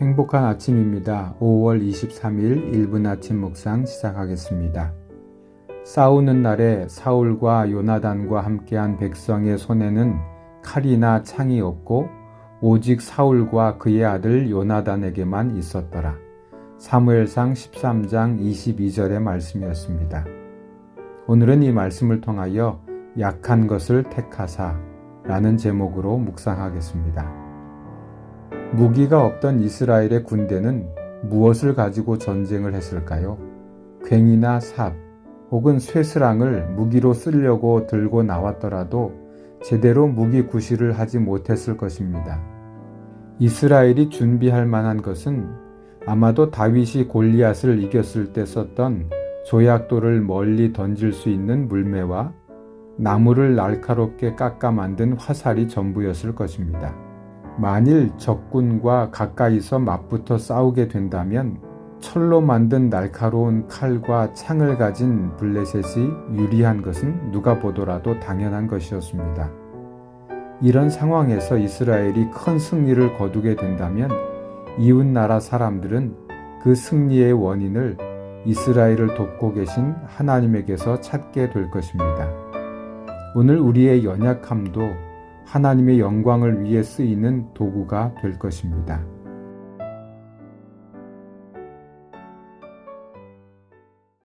행복한 아침입니다. 5월 23일 1분 아침 묵상 시작하겠습니다. 싸우는 날에 사울과 요나단과 함께한 백성의 손에는 칼이나 창이 없고 오직 사울과 그의 아들 요나단에게만 있었더라. 사무엘상 13장 22절의 말씀이었습니다. 오늘은 이 말씀을 통하여 약한 것을 택하사 라는 제목으로 묵상하겠습니다. 무기가 없던 이스라엘의 군대는 무엇을 가지고 전쟁을 했을까요? 괭이나 삽 혹은 쇠스랑을 무기로 쓰려고 들고 나왔더라도 제대로 무기 구실을 하지 못했을 것입니다. 이스라엘이 준비할 만한 것은 아마도 다윗이 골리앗을 이겼을 때 썼던 조약돌을 멀리 던질 수 있는 물매와 나무를 날카롭게 깎아 만든 화살이 전부였을 것입니다. 만일 적군과 가까이서 맞붙어 싸우게 된다면 철로 만든 날카로운 칼과 창을 가진 블레셋이 유리한 것은 누가 보더라도 당연한 것이었습니다. 이런 상황에서 이스라엘이 큰 승리를 거두게 된다면 이웃 나라 사람들은 그 승리의 원인을 이스라엘을 돕고 계신 하나님에게서 찾게 될 것입니다. 오늘 우리의 연약함도 하나님의 영광을 위해 쓰이는 도구가 될 것입니다.